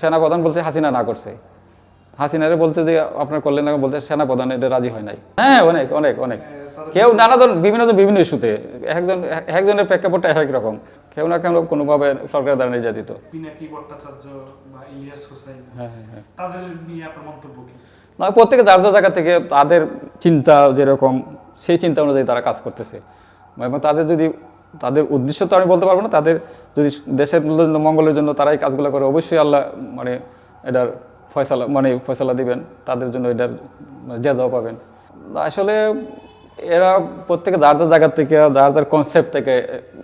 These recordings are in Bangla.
সেনাপ্রধান বলছে হাসিনা না করছে। হাসিনারে বলছে যে আপনার করলেন না বলতে সেনাপ্রধান এটা রাজি হয় নাই। হ্যাঁ অনেক অনেক অনেক। কেউ নানা ধরনের বিভিন্ন ধরনের বিভিন্ন ইস্যুতে। একজন একজনের প্রেক্ষাপটটা এক রকম। কেউ না কেউ কোনোভাবে সরকার দ্বারা নির্যাতিত। হ্যাঁ হ্যাঁ হ্যাঁ। না প্রত্যেকে যার যার জায়গা থেকে তাদের চিন্তা যেরকম সেই চিন্তা অনুযায়ী তারা কাজ করতেছে। এবং তাদের যদি তাদের উদ্দেশ্য তো আমি বলতে পারব না, তাদের যদি দেশের মঙ্গলের জন্য তারাই কাজগুলো করে, অবশ্যই আল্লাহ মানে এটার ফয়সালা মানে ফয়সালা দিবেন, তাদের জন্য এটার জেদাও পাবেন। আসলে এরা প্রত্যেকে যার যার জায়গা থেকে, যার যার কনসেপ্ট থেকে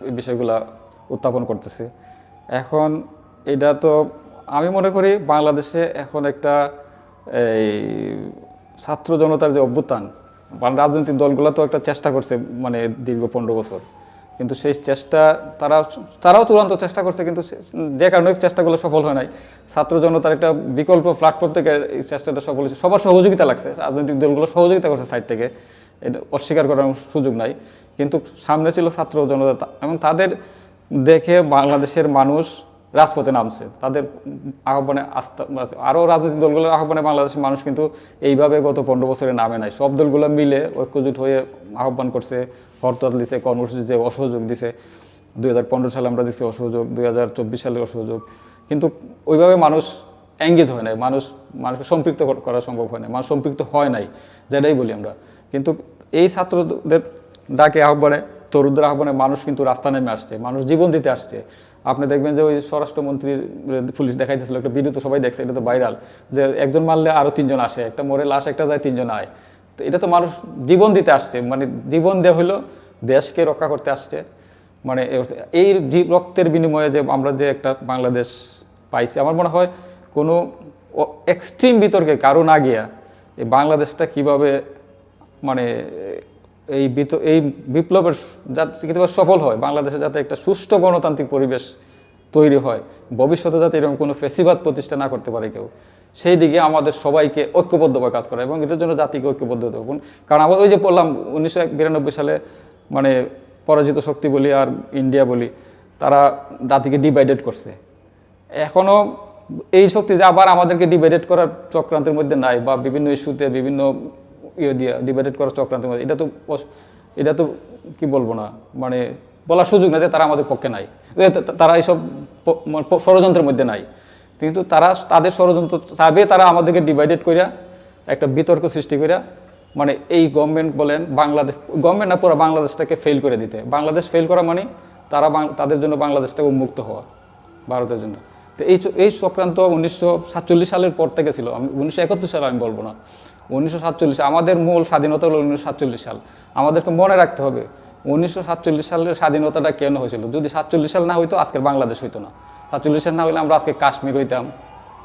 এই বিষয়গুলা উত্থাপন করতেছে। এখন এটা তো আমি মনে করি বাংলাদেশে এখন একটা এই ছাত্র জনতার যে অভ্যুত্থান বা রাজনৈতিক দলগুলো তো একটা চেষ্টা করছে মানে দীর্ঘ পনেরো বছর। কিন্তু সেই চেষ্টা তারা, তারাও চূড়ান্ত চেষ্টা করছে, কিন্তু যে কারণে চেষ্টাগুলো সফল হয় নাই। ছাত্র জনতার একটা বিকল্প প্ল্যাটফর্ম থেকে এই চেষ্টাটা সফল হয়েছে। সবার সহযোগিতা লাগছে। রাজনৈতিক দলগুলো সহযোগিতা করছে সাইড থেকে। অস্বীকার করার সুযোগ নাই। কিন্তু সামনে ছিল ছাত্র জনতা, এবং তাদের দেখে বাংলাদেশের মানুষ রাজপথে নামছে। তাদের আহ্বানে আস্থা আরও রাজনৈতিক দলগুলোর আহ্বানে বাংলাদেশের মানুষ কিন্তু এইভাবে গত পনেরো বছরে নামে নাই। সব দলগুলো মিলে ঐক্যজোট হয়ে আহ্বান করছে, হরতাল দিছে, কর্মসূচি যে অসহযোগ দিছে। দুই হাজার পনেরো সালে আমরা দিচ্ছি অসহযোগ, দুই হাজার চব্বিশ সালে অসহযোগ। কিন্তু ওইভাবে মানুষ এঙ্গেজ হয় নাই। মানুষ মানুষকে সম্পৃক্ত করা সম্ভব হয় না মানুষ সম্পৃক্ত হয় নাই, যেটাই বলি আমরা। কিন্তু এই ছাত্রদের ডাকে আহ্বানে তরুণদের আহ্বানে মানুষ কিন্তু রাস্তা নেমে আসছে, মানুষ জীবন দিতে আসছে। আপনি দেখবেন যে ওই স্বরাষ্ট্রমন্ত্রীর পুলিশ দেখাইতেছিল, একটা ভিডিও তো সবাই দেখছে, এটা তো ভাইরাল যে একজন মারলে আরও তিনজন আসে, একটা মরে লাশ, একটা যায় তিনজন আয়। তো এটা তো মানুষ জীবন দিতে আসছে মানে জীবন দেওয়া হলো দেশকে রক্ষা করতে আসছে। মানে এই রক্তের বিনিময়ে যে আমরা যে একটা বাংলাদেশ পাইছি, আমার মনে হয় কোনো এক্সট্রিম বিতর্কে কারও না গিয়া এই বাংলাদেশটা কীভাবে মানে এই এই বিপ্লবের যাতে সফল হয়। বাংলাদেশে যাতে একটা সুষ্ঠু গণতান্ত্রিক পরিবেশ তৈরি হয়, ভবিষ্যতে যাতে এরকম কোনো ফেসিবাদ প্রতিষ্ঠা না করতে পারে কেউ, সেই দিকে আমাদের সবাইকে ঐক্যবদ্ধভাবে কাজ করা এবং এটার জন্য জাতিকে ঐক্যবদ্ধ হতে কারণ আমরা ওই যে বললাম, উনিশশো বিরানব্বই সালে মানে পরাজিত শক্তি বলি আর ইন্ডিয়া বলি, তারা জাতিকে ডিভাইডেড করছে। এখনও এই শক্তি যে আবার আমাদেরকে ডিভাইডেড করার চক্রান্তের মধ্যে নাই বা বিভিন্ন ইস্যুতে বিভিন্ন ইয়ে দিয়ে ডিভাইডেড করার চক্রান্তের মধ্যে। এটা তো এটা তো কি বলব না? মানে বলার সুযোগ না যে তারা আমাদের পক্ষে নাই। তারা এইসব মানে ষড়যন্ত্রের মধ্যে নাই। কিন্তু তারা তাদের ষড়যন্ত্র চাবে তারা আমাদেরকে ডিভাইডেড করিয়া একটা বিতর্ক সৃষ্টি করিয়া মানে এই গভর্নমেন্ট বলেন বাংলাদেশ গভর্নমেন্ট না পুরো বাংলাদেশটাকে ফেল করে দিতে। বাংলাদেশ ফেল করা মানে তারা তাদের জন্য বাংলাদেশটাকে উন্মুক্ত হওয়া, ভারতের জন্য। তো এই এই চক্রান্ত উনিশশো সালের পর থেকে ছিল। আমি উনিশশো একাত্তর সাল আমি বলব না। উনিশশো সাতচল্লিশ, আমাদের মূল স্বাধীনতা হলো উনিশশো সাতচল্লিশ সাল। আমাদেরকে মনে রাখতে হবে, উনিশশো সাতচল্লিশ সালের স্বাধীনতাটা কেন হয়েছিল? যদি সাতচল্লিশ সাল না হইতো, আজকের বাংলাদেশ হইতো না। সাতচল্লিশ সাল না হইলে আমরা আজকে কাশ্মীর হইতাম,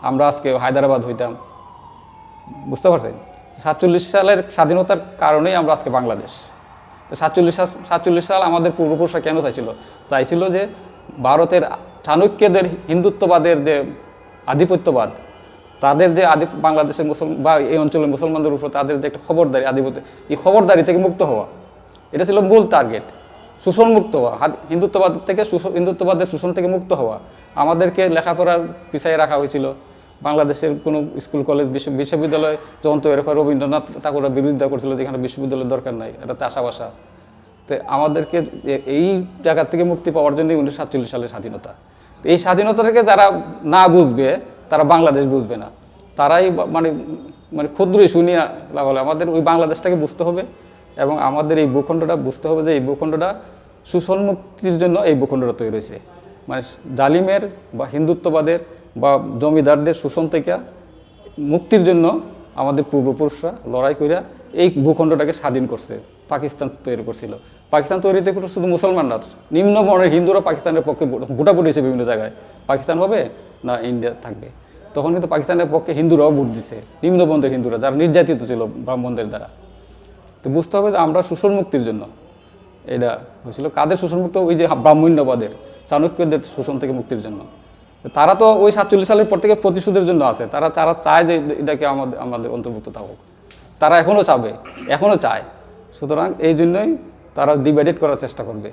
আমরা আজকে হায়দ্রাবাদ হইতাম। বুঝতে পারছেন? সাতচল্লিশ সালের স্বাধীনতার কারণেই আমরা আজকে বাংলাদেশ। তো সাতচল্লিশ সাল সাতচল্লিশ সাল আমাদের পূর্বপুরুষরা কেন চাইছিল? চাইছিল যে ভারতের চাণক্যদের হিন্দুত্ববাদের যে আধিপত্যবাদ, তাদের যে আদি বাংলাদেশের মুসলমান বা এই অঞ্চলের মুসলমানদের উপর তাদের যে একটা খবরদারি, আধিপত্য, এই খবরদারি থেকে মুক্ত হওয়া। এটা ছিল মূল টার্গেট শোষণ মুক্ত হওয়া হিন্দুত্ববাদ থেকে হিন্দুত্ববাদের শোষণ থেকে মুক্ত হওয়া। আমাদেরকে লেখাপড়ার পিছিয়ে রাখা হয়েছিল। বাংলাদেশের কোনো স্কুল, কলেজ বিশ্ব বিশ্ববিদ্যালয় যখন তৈরি করে রবীন্দ্রনাথ ঠাকুরের বিরোধিতা করছিল যেখানে বিশ্ববিদ্যালয়ের দরকার নাই এটা চাষাবাসা তো আমাদেরকে এই জায়গা থেকে মুক্তি পাওয়ার জন্যই উনিশশো সাতচল্লিশ সালের স্বাধীনতা। এই স্বাধীনতাটাকে যারা না বুঝবে, তারা বাংলাদেশ বুঝবে না। তারাই মানে মানে ক্ষুদ্র শুনিয়া লাভ হলে আমাদের ওই বাংলাদেশটাকে বুঝতে হবে এবং আমাদের এই ভূখণ্ডটা বুঝতে হবে যে এই ভূখণ্ডটা শোষণ মুক্তির জন্য এই ভূখণ্ডটা তৈরি হয়েছে। মানে ডালিমের বা হিন্দুত্ববাদের বা জমিদারদের শোষণ থেকে মুক্তির জন্য আমাদের পূর্বপুরুষরা লড়াই করিয়া এই ভূখণ্ডটাকে স্বাধীন করছে। পাকিস্তান তৈরি করছিল। পাকিস্তান তৈরিতে শুধু মুসলমান না, নিম্ন বর্ণের হিন্দুরা পাকিস্তানের পক্ষে ভোটাভুটি হয়েছে বিভিন্ন জায়গায়। পাকিস্তান হবে না ইন্ডিয়া থাকবে? তখন কিন্তু পাকিস্তানের পক্ষে হিন্দুরাও ভোট দিছে নিম্নবন্ধের হিন্দুরা, যারা নির্যাতিত ছিল ব্রাহ্মণদের দ্বারা। তো বুঝতে হবে যে আমরা শোষণ মুক্তির জন্য, এটা হয়েছিল। কাদের শোষণ মুক্ত? ওই যে ব্রাহ্মণ্যবাদের, চাণক্যদের শোষণ থেকে মুক্তির জন্য। তারা তো ওই সাতচল্লিশ সালের পর থেকে প্রতিশোধের জন্য আছে। তারা তারা চায় যে এটাকে আমাদের আমাদের অন্তর্ভুক্ত থাকুক। তারা এখনও চাবে এখনও চায়। সুতরাং এই জন্যই তারা ডিভাইডেড করার চেষ্টা করবে।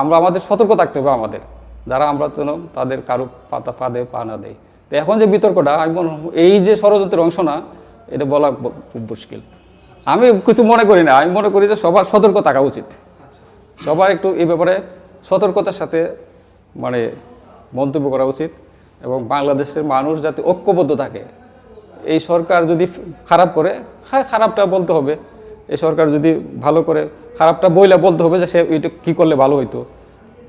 আমরা আমাদের সতর্ক থাকতে হবে আমাদের। যারা আমরা যেন তাদের কারও পাতা ফাঁদে, পা না দেয়। তো এখন যে বিতর্কটা, আমি মনে এই যে ষড়যন্ত্রের অংশ না, এটা বলা খুব মুশকিল। আমি কিছু মনে করি না, আমি মনে করি যে সবার সতর্ক থাকা উচিত। সবার একটু এই ব্যাপারে সতর্কতার সাথে মানে মন্তব্য করা উচিত এবং বাংলাদেশের মানুষ যাতে ঐক্যবদ্ধ থাকে। এই সরকার যদি খারাপ করে হ্যাঁ খারাপটা বলতে হবে। এই সরকার যদি ভালো করে খারাপটা বইলে বলতে হবে যে সে এটা কী করলে ভালো হইতো।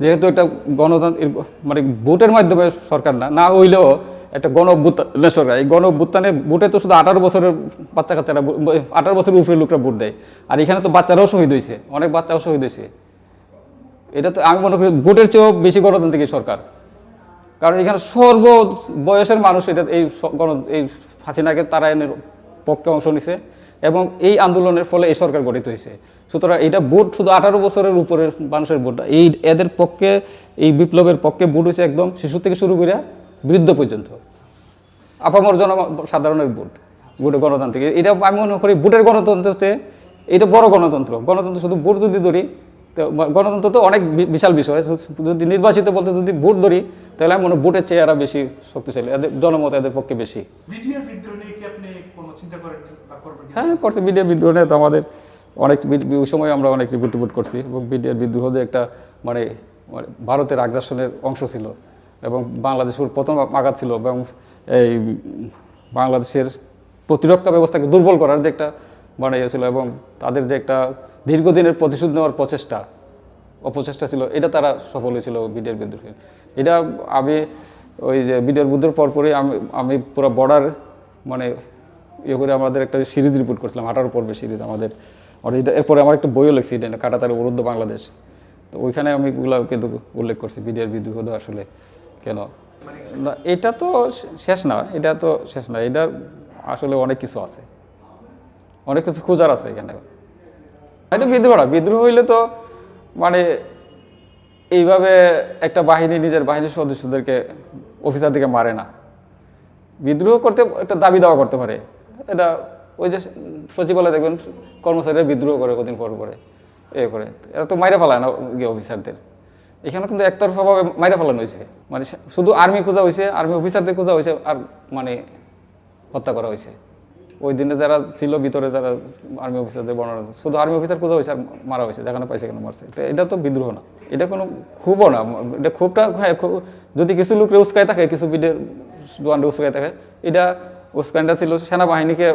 যেহেতু এটা গণতন্ত্র মানে ভোটের মাধ্যমে সরকার না না হইলেও একটা গণ সরকার। এই গণ অভ্যুত্থানে ভোটে তো শুধু আঠারো বছরের বাচ্চা কাচ্চারা আঠারো বছরের উপরে লোকরা ভোট দেয়। আর এখানে তো বাচ্চারাও শহীদ হয়েছে অনেক বাচ্চাও শহীদ হয়েছে এটা তো আমি মনে করি ভোটের চেয়েও বেশি গণতান্ত্রিক সরকার। কারণ এখানে সর্ব বয়সের মানুষ এটা এই গণ, এই হাসিনাকে তারায়নের পক্ষে অংশ নিছে। এবং এই আন্দোলনের ফলে এই সরকার গঠিত হয়েছে। সুতরাং এটা ভোট শুধু আঠারো বছরের উপরের মানুষের ভোট এই এদের পক্ষে, এই বিপ্লবের পক্ষে ভোট হয়েছে একদম শিশু থেকে শুরু করে বৃদ্ধ পর্যন্ত। আপামর জন সাধারণের ভোট ভোটের গণতান্ত্রিক। এটা আমি মনে করি ভোটের গণতন্ত্র হচ্ছে, এটা বড় গণতন্ত্র। গণতন্ত্র শুধু ভোট যদি ধরি তো গণতন্ত্র তো অনেক বিশাল বিষয়। যদি নির্বাচিত বলতে যদি ভোট ধরি তাহলে আমি মনে ভোটের চেয়ে এরা বেশি শক্তিশালী এদের জনমত এদের পক্ষে বেশি? হ্যাঁ করছে। বিডিআর বিদ্রোহ নিয়ে তো আমাদের অনেক ওই সময় আমরা অনেক রিপোর্ট টিপোর্ট করছি এবং বিডিআর বিদ্রোহ যে একটা মানে মানে ভারতের আগ্রাসনের অংশ ছিল এবং বাংলাদেশের প্রথম আঘাত ছিল এবং এই বাংলাদেশের প্রতিরক্ষা ব্যবস্থাকে দুর্বল করার যে একটা মানে ইয়ে ছিল এবং তাদের যে একটা দীর্ঘদিনের প্রতিশোধ নেওয়ার প্রচেষ্টা অপচেষ্টা ছিল এটা তারা সফল হয়েছিল বিডিআর বিদ্রোহে এটা আমি ওই যে বিডিআর বিদ্রোহের পরপরই আমি আমি পুরো বর্ডার মানে ইয়ে করে আমাদের একটা সিরিজ রিপোর্ট করছিলাম আঠারো পর্বের সিরিজ আমাদের। এটা এরপরে আমার একটা বইও লিখছি এটা কাটাতার অবরুদ্ধ বাংলাদেশ। তো ওইখানে আমি এগুলো কিন্তু উল্লেখ করছি বিডিআর বিদ্রোহটা আসলে কেন? না এটা তো শেষ না এটা তো শেষ না এটা আসলে অনেক কিছু আছে। অনেক কিছু খোঁজার আছে এখানে। এটা বিদ্রোহ না বিদ্রোহ হইলে তো মানে এইভাবে একটা বাহিনী, নিজের বাহিনীর সদস্যদেরকে অফিসারদেরকে মারে না। বিদ্রোহ করতে, একটা দাবি দাওয়া করতে পারে। এটা ওই যে সচিবালয় দেখবেন, কর্মচারীরা বিদ্রোহ করে কদিন পর করে এ করে। এরা তো মাইরে ফেলায় না গিয়ে অফিসারদের এখানে কিন্তু একতরফাভাবে মাইরে ফেলানো হয়েছে। মানে শুধু আর্মি খোঁজা হয়েছে আর্মি অফিসারদের খোঁজা হয়েছে, আর মানে হত্যা করা হয়েছে। ওই দিনে যারা ছিল, ভিতরে যারা আর্মি অফিসারদের বর্ণনা শুধু আর্মি অফিসার কোথাও হয়েছে মারা হয়েছে, যেখানে পাইছে সেখানে মারছে? তো এটা তো বিদ্রোহ না। এটা কোনো ক্ষোভও না, এটা ক্ষোভটা হ্যাঁ যদি কিছু লোকরে উস্কায় থাকে, কিছু বিডের ডোয়ান্ডে উস্কায় থাকে, এটা উস্কানটা ছিল সেনাবাহিনীকে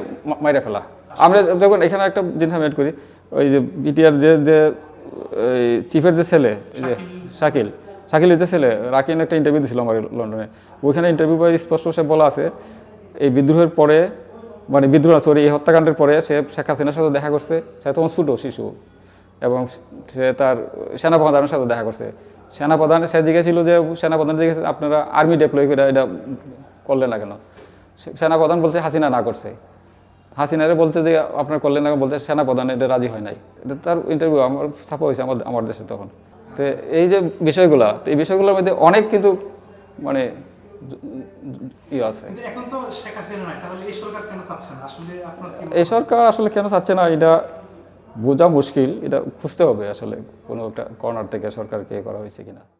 মাইরে ফেলা। আমরা যখন এখানে একটা জিনিস আমি করি, ওই যে বিটিআর যে যে চিফের যে ছেলে যে শাকিল, শাকিলের যে ছেলে, রাকিন একটা ইন্টারভিউ দিয়েছিল আমার লন্ডনে ওইখানে ইন্টারভিউ স্পষ্ট সে বলা আছে, এই বিদ্রোহের পরে মানে বিদ্রোহ সরি এই হত্যাকাণ্ডের পরে সে শেখ হাসিনার সাথে দেখা করছে, সে তখন ছোটো শিশু, এবং সে তার সেনাপ্রধানের সাথে দেখা করছে। সেনাপ্রধান, সে জিজ্ঞেছিল যে, সেনাপ্রধান জিজ্ঞেস আপনারা আর্মি ডেপ্লয় করে এটা করলেন না কেন? সেনাপ্রধান বলছে, হাসিনা না করছে। হাসিনারে বলছে যে, আপনার করলেন না বলছে, সেনাপ্রধান এটা রাজি হয় নাই। এটা তার ইন্টারভিউ আমার ছাপা হয়েছে আমার আমার দেশে তখন। তো এই যে বিষয়গুলো, তো এই বিষয়গুলোর মধ্যে অনেক কিন্তু মানে ইয়ে আছে। এই সরকার আসলে কেন চাচ্ছে না এটা বোঝা মুশকিল এটা খুঁজতে হবে আসলে কোনো একটা কর্নার থেকে সরকারকে করা হয়েছে কিনা।